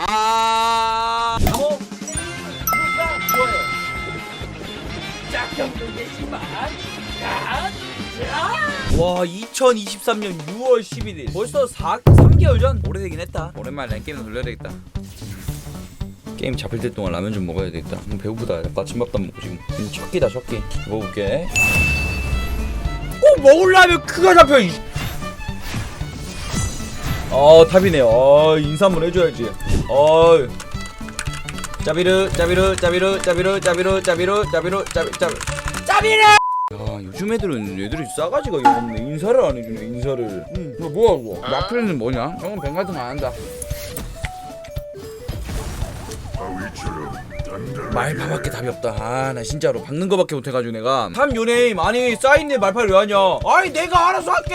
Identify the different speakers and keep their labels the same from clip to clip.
Speaker 1: 아.
Speaker 2: 구독과 좋아요
Speaker 1: 야와 2023년 6월 11일 벌써 4, 3개월 전 오래되긴 했다. 오랜만에 랭게임 돌려야 되겠다. 게임 잡힐 때 동안 라면 좀 먹어야 되겠다. 음, 배고프다. 아침밥도 안 먹고 지금. 음, 첫 끼다 첫끼. 먹어볼게. 꼭 먹으려면 크가 잡혀 이. 어 탑이네 어 인사 한번 해줘야지. 어. 짜비르 짜비르 짜비르 짜비르 짜비르 짜비르 짜비르 짜비 짜비 짜비르! 야 요즘 애들은 애들이 싸가지가 없네. 인사를 안 해주네 인사를. 응. 이거 뭐야 이거? 마크는 뭐냐? 형은 뱅 같은 거 안 한다. 말파밖에 답이 없다. 아 나 진짜로 박는 거밖에 못해가지고 내가. 참 요네임. 아니 사인네 말파를 왜 하냐? 아니 내가 알아서 할게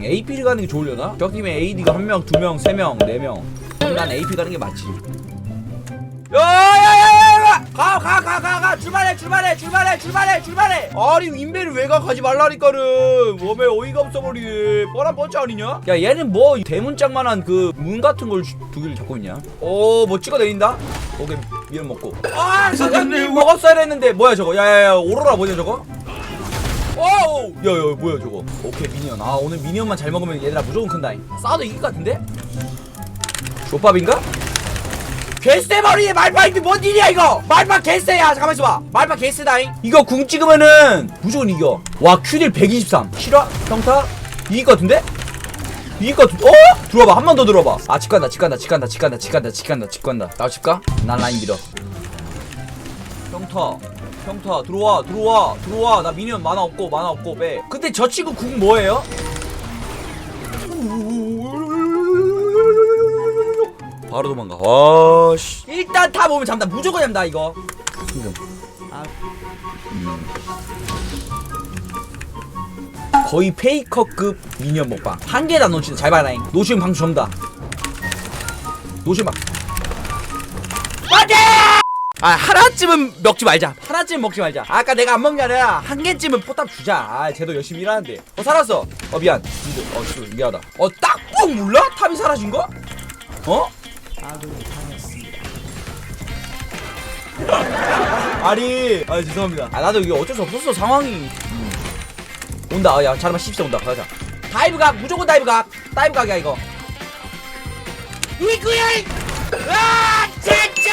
Speaker 1: 음 AP를 가는 게 좋으려나? 적팀에 AD가 한 명, 두 명, 세 명, 네 명. 그럼 난 AP 가는 게 맞지. 야야야야야! 가 가 가 가 가 출발해 출발해 출발해 출발해 출발해! 아니 인베를 왜 가 가지 말라니까는 몸에 어이가 없어 버리 뻔한 뻔치 아니냐? 야 얘는 뭐 대문짝만한 그 문 같은 걸 주- 두 개를 잡고 있냐? 오 뭐 찍어 내린다? 오케이 미연 먹고 아 사장님 먹었어야 했는데 뭐야 저거 야 야 야 오로라 뭐냐 저거? 와우! 야야 뭐야 저거 오케이 미니언 아 오늘 미니언만 잘 먹으면 얘들아 무조건 큰다잉 싸도 이길 것 같은데? 족밥인가? 개쎄머리에 말파 이게 뭔 일이야 이거 말파 개쎄야 잠깐만 있어봐 말파 개쎄다잉 이거 궁 찍으면은 무조건 이겨 와 큐딜 123 실화? 평타? 이길 것 같은데? 이길 것 같은데? 어? 들어와봐 한 번 더 들어와봐 아 집 간다 집 간다 집 간다 집 간다 집 간다 집 간다 집 간다 나 집 가? 난 라인 밀어 평타 평타. 들어와 들어와 들어와. 나 미니언 만화 없고 만화 없고 빼. 근데 저 친구 궁 뭐예요? 바로 도망가. 와씨. 일단 탑 오면 잡다 무조건 잡다 이거. 지금 음. 거의 페이커급 미니언 먹방. 한 개다 놓치네 잘 봐라잉 노시면 방수 전다. 노시면 막. 맞아 아 하나쯤은 먹지 말자 하나쯤 먹지 말자. 아까 내가 안게 아니라 한 개쯤은 포탑 주자. 아 쟤도 열심히 일하는데. 어 살았어. 어 미안. 미드. 어 씨, 미안하다. 어 딱뽕 몰라? 탑이 사라진 거? 어? 아니 아 죄송합니다. 아 나도 이게 어쩔 수 없었어 상황이. 음. 온다. 아, 야 자르마 10세 온다. 가자. 다이브 각 무조건 다이브 각. 다이브 각이야 이거. 이거야! 아! 진짜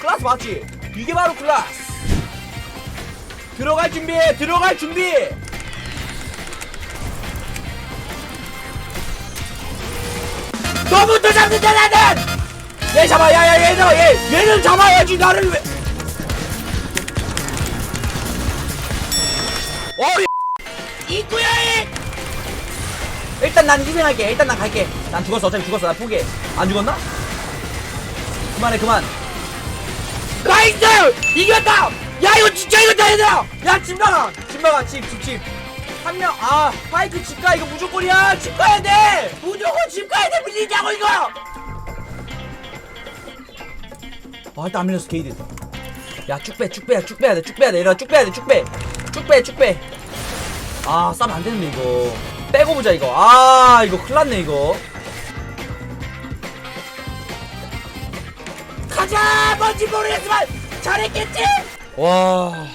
Speaker 1: 클라스 맞지 이게 바로 클라스. 들어갈 준비해 들어갈 준비. 너부터 잡는다 나는! 얘 잡아 야야 얘 잡아 얘 얘는 잡아야지 나를 왜 어이 이구야 일단 난 희생할게. 일단 난 갈게. 난 죽었어. 어차피 죽었어. 나 포기해. 안 죽었나? 그만해 그만 나이스 이겼다! 야 이거 진짜 이겼다 얘들아 야 집 나가! 집 나가 집집집. 한 명 아 파이크 집 가 이거 무조건이야! 집 가야 돼! 무조건 집 가야 돼! 밀리자고 이거! 아 일단 안 밀렸어 게이드. 야쭉 빼 쭉 빼야 쭉 빼야 돼 쭉 빼야 돼. 얘들아 쭉 빼야 돼 쭉 빼 쭉 빼 쭉 빼 아 싸면 안 되는데 이거. 빼고 보자 이거. 아 이거 큰일 났네 이거 가자 뭔지 모르겠지만 잘했겠지 와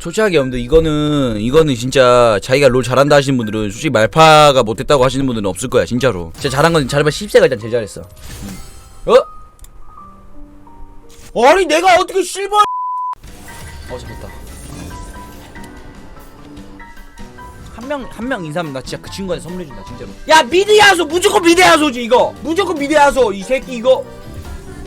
Speaker 1: 솔직하게 여러분들 이거는 이거는 진짜 자기가 롤 잘한다 하시는 분들은 솔직히 말파가 못했다고 하시는 분들은 없을 거야 진짜로 진짜 잘한 건 잘해봐 10세가 일단 제일 잘했어 음. 어? 아니 내가 어떻게 실버 어 잡혔다 명 한 명 인사하면 나 진짜 그 친구한테 선물해준다 진짜로. 야 미드 야소 무조건 미드 야소지 이거. 무조건 미드 야소 이 새끼 이거.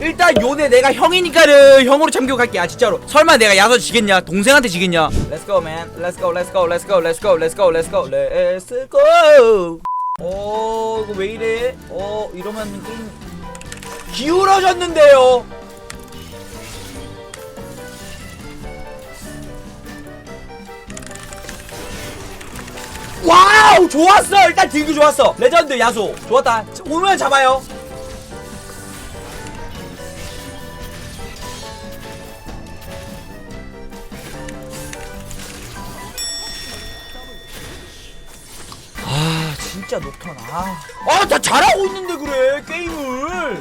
Speaker 1: 일단 요네 내가 형이니까는 형으로 참교 갈게 아 진짜로. 설마 내가 야소 지겠냐? 동생한테 지겠냐? Let's go man. Let's go Let's go Let's go Let's go Let's go Let's go Let's go. 어 이거 왜 이래? 어 이러면 게임 기울어졌는데요 와우 좋았어 일단 딜교 좋았어 레전드 야소 좋았다 오면 잡아요 진짜 녹턴 아. 아, 다 잘하고 있는데 그래 게임을.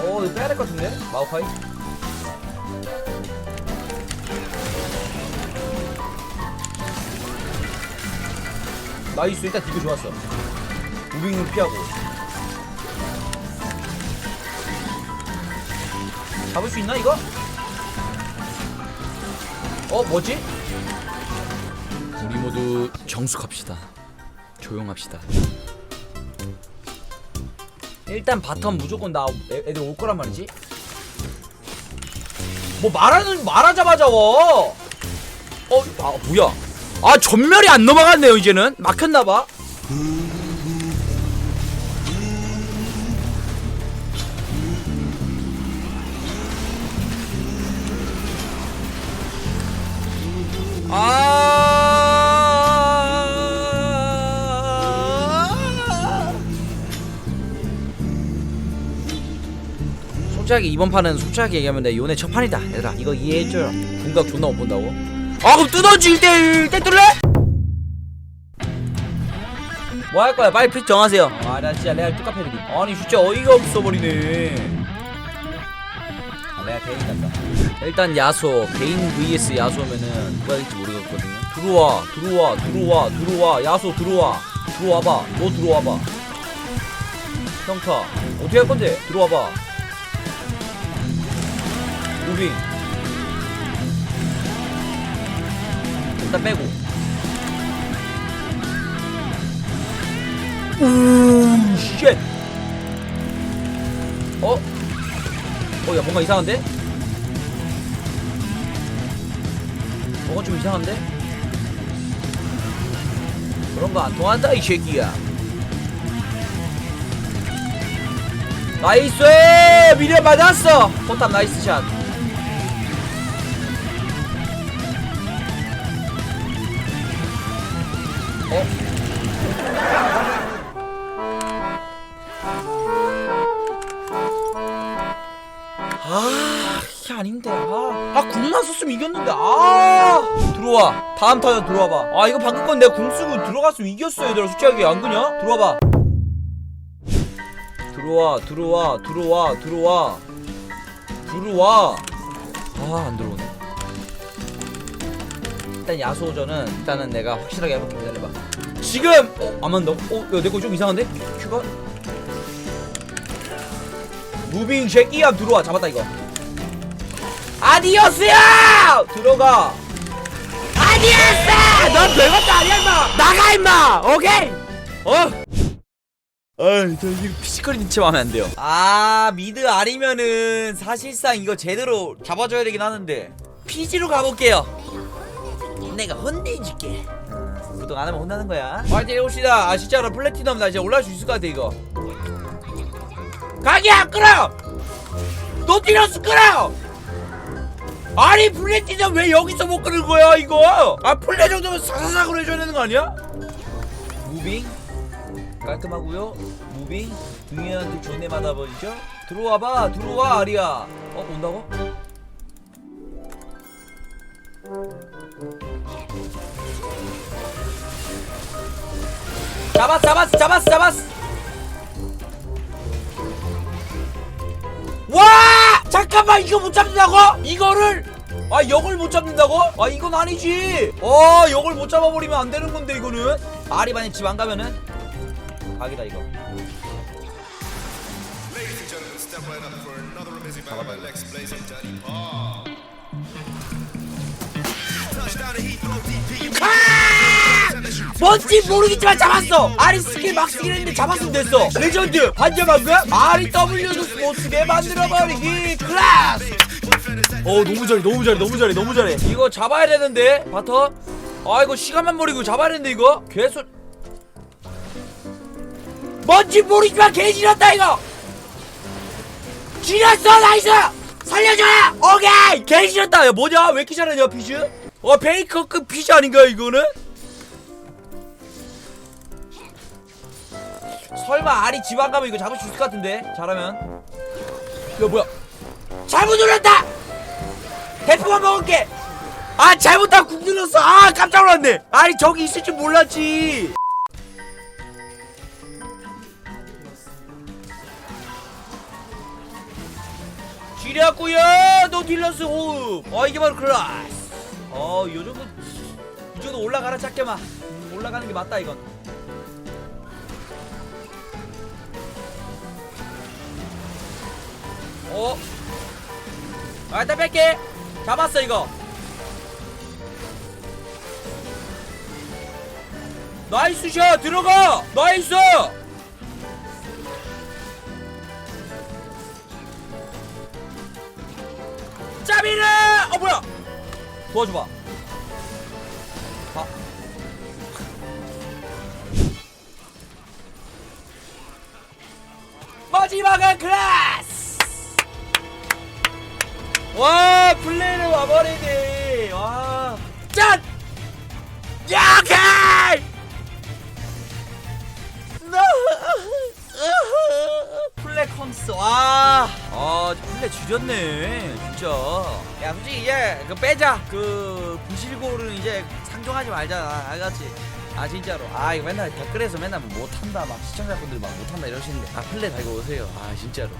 Speaker 1: 어, 빼야 될 것 같은데 마우파이. 나이스 일단 디그 좋았어. 무빙은 피하고. 잡을 수 있나 이거? 어 뭐지? 우리 모두 정숙합시다. 조용합시다. 일단 바텀 무조건 나 애, 애들 올 거란 말이지. 뭐 말하는 말하자마자 워. 어, 아 뭐야? 아 전멸이 안 넘어갔네요 이제는 막혔나봐. 아. 솔직하게 이번 판은 솔직하게 얘기하면 내 요네 첫 판이다 얘들아 이거 이해해줘요 궁각 존나 못 본다고 아 그럼 뜯어지 1대1 1대 뚫래? 뭐 할 거야? 빨리 픽 정하세요. 아 나 진짜 레알 뚜까 패 드림. 아니 진짜 어이가 없어 버리네 아, 내가 개인 간다. 일단 야소 개인 vs 야소면은 누가 될지 모르겠거든요. 들어와 들어와 들어와 들어와. 야소 들어와. 들어와봐. 너 들어와봐. 형타. 어떻게 할 건데? 들어와봐. 무빙 일단 빼고 오쉣 어? 어 야 뭔가 이상한데? 뭔가 좀 이상한데? 그런 거 안 통한다 이 새끼야 나이스 미련 맞았어 포탑 나이스 샷 아 이게 아닌데. 아, 아 궁만 썼으면 이겼는데. 아! 들어와. 다음 타자 들어와봐. 아 이거 방금 건 내가 궁 쓰고 들어갔으면 이겼어 얘들아. 솔직하게. 안 그냐? 들어와봐. 들어와 들어와 들어와 들어와. 들어와. 아 안 들어오네 일단 야소전은 일단은 내가 확실하게 해볼게 기다려봐 지금 어? 안 만다고? 어? 야내 거 좀 이상한데? 큐가? 무빙 쉐끼야 들어와 잡았다 이거 아디오스야 들어가 아디오스 넌 별것도 아니야 임마 나가 임마 오케이 어? 아이 저 이거 피지컬이 진짜 마음에 안 돼요 아 미드 아니면은 사실상 이거 제대로 잡아줘야 되긴 하는데 피지로 가볼게요 내가 혼내줄게. 구독 안 하면 혼나는 거야. 파이팅 해봅시다. 아 진짜로 플래티넘 나 이제 올라갈 수 있을 것 같아 이거. 가게야 끌어 노티러스 끌어 아니 플래티넘 왜 여기서 못 끄는 거야 이거? 아 플레 정도면 사사삭으로 해줘야 되는 거 아니야? 무빙? 깔끔하고요. 무빙? 등이한테 존내 받아버리죠? 들어와봐 들어와 아리야 어 온다고? 잡았어 잡았어 잡았어 잡았어. 와! 잠깐만 이거 못 잡는다고? 이거를? 아 이걸 못 잡는다고? 아 이건 아니지. 어 이걸 못 잡아버리면 안 되는 건데 이거는. 아리 만약 집안 가면은. 각이다 이거.
Speaker 3: Step
Speaker 1: 뭔지 모르겠지만 잡았어. 아리 스킬 막 쓰긴 했는데 잡았으면 됐어. 레전드 반점한 거야? 아리 못 쓰게 만들어버리기 클래스. 어 너무 잘해 너무 잘해 너무 잘해 너무 잘해. 이거 잡아야 되는데 바터 아 이거 시간만 버리고 잡아야 되는데 이거? 개소 뭔지 모르지만 개 지렸다 이거! 지렸어 나이스! 살려줘 오케이! 개 지렸다. 야 뭐냐? 왜 이렇게 잘하냐 피즈 어 베이커급 피즈 아닌가 이거는 설마 알이 집안 가면 이거 잡을 수 있을 것 같은데? 잘하면. 야 뭐야? 잘못 눌렀다! 대포만 먹을게! 아 잘못다 국 눌렀어. 아 깜짝 놀랐네. 아니 저기 있을 줄 몰랐지. 지렸구요. 너 딜러스 호흡. 어 이게 바로 클라스. 어요 정도 이 정도 올라가라 작게만. 음, 올라가는 게 맞다 이건. 어? 아 일단 뺄게 잡았어 이거. 나이스 샷! 들어가! 나이스! 짜비르 어 뭐야? 도와줘봐. 아. 마지막은 클래스 와 플레이를 와버리네 와 짠 야케 플레 컴스 와, 아 플레 줄였네 진짜. 야 솔직히 이제 그 빼자. 그 부실골은 이제 상종하지 말자. 알겠지? 아 진짜로. 아 이거 맨날 댓글에서 맨날 뭐 못한다 막 시청자분들 막 못한다 이러시는데 아 플레 달고 오세요. 아 진짜로.